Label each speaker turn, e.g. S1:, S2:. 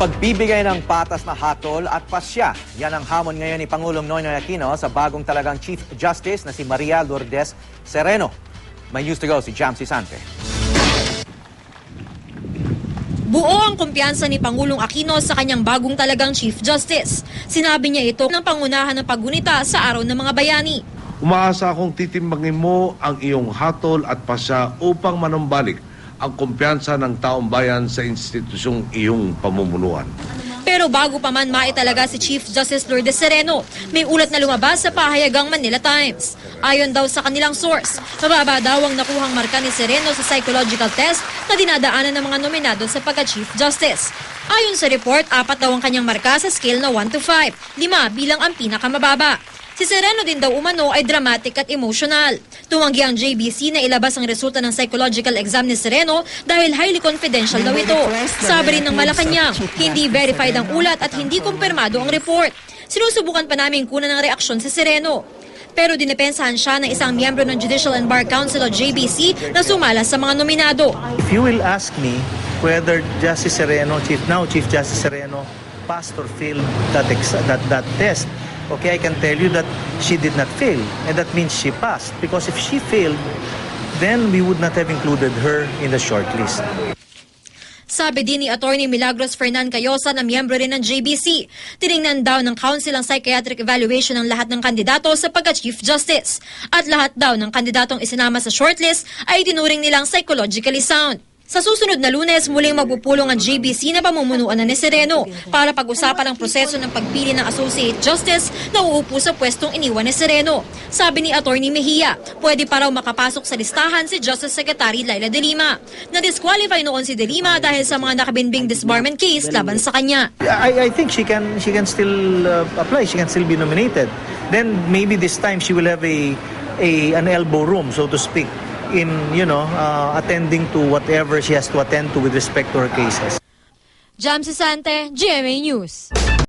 S1: Pagbibigay ng patas na hatol at pasya. Yan ang hamon ngayon ni Pangulong Noynoy Aquino sa bagong talagang Chief Justice na si Maria Lourdes Sereno. May news to go si Jam Sante.
S2: Buo ang kumpiyansa ni Pangulong Aquino sa kanyang bagong talagang Chief Justice. Sinabi niya ito ng pangunahan ng paggunita sa Araw ng Mga Bayani.
S3: Umaasa akong titimbangin mo ang iyong hatol at pasya upang manumbalik ang kumpiyansa ng taong bayan sa institusyong iyong pamumunuan.
S2: Pero bago pa man maitalaga si Chief Justice Lourdes Sereno, may ulat na lumabas sa pahayagang Manila Times. Ayon daw sa kanilang source, mababa daw ang nakuhang marka ni Sereno sa psychological test na dinadaanan ng mga nominado sa pagka-Chief Justice. Ayon sa report, apat daw ang kanyang marka sa scale na 1 to 5, lima bilang ang pinakamababa. Si Sereno din daw umano ay dramatic at emotional. Tumanggi ang JBC na ilabas ang resulta ng psychological exam ni Sereno dahil highly confidential daw ito. Sabi rin ng Malacanang, hindi verified ang ulat at hindi kumpirmado ang report. Sinusubukan pa namin kunan ng reaksyon si Sereno. Pero dinepensahan siya ng isang miyembro ng Judicial and Bar Council o JBC na sumala sa mga nominado.
S4: If you will ask me whether Justice Sereno, Chief now Chief Justice Sereno, passed or failed that that that test, okay, I can tell you that she did not fail, and that means she passed. Because if she failed, then we would not have included her in the shortlist.
S2: Sabi din ni Attorney Milagros Fernan Cayosa na miyembro rin ng JBC. Tiningnan daw ng Council ang psychiatric evaluation ng lahat ng kandidato sa pagka-Chief Justice. At lahat daw ng kandidatong isinama sa shortlist ay tinuring nilang psychologically sound. Sa susunod na lunes, muling magpupulong ang JBC na pamumunuan na ni Sereno para pag-usapan ang proseso ng pagpili ng Associate Justice na uupo sa pwestong iniwan ni Sereno. Sabi ni Attorney Mejia, pwede pa raw makapasok sa listahan si Justice Secretary Laila De Lima. Na-disqualify noon si De Lima dahil sa mga nakabinbing disbarment case laban sa kanya.
S4: I, I think she can she can still uh, apply. She can still be nominated. Then maybe this time she will have a a an elbow room, so to speak, in you know uh, attending to whatever she has to attend to with respect to her cases.
S2: Jam Sante, GMA News.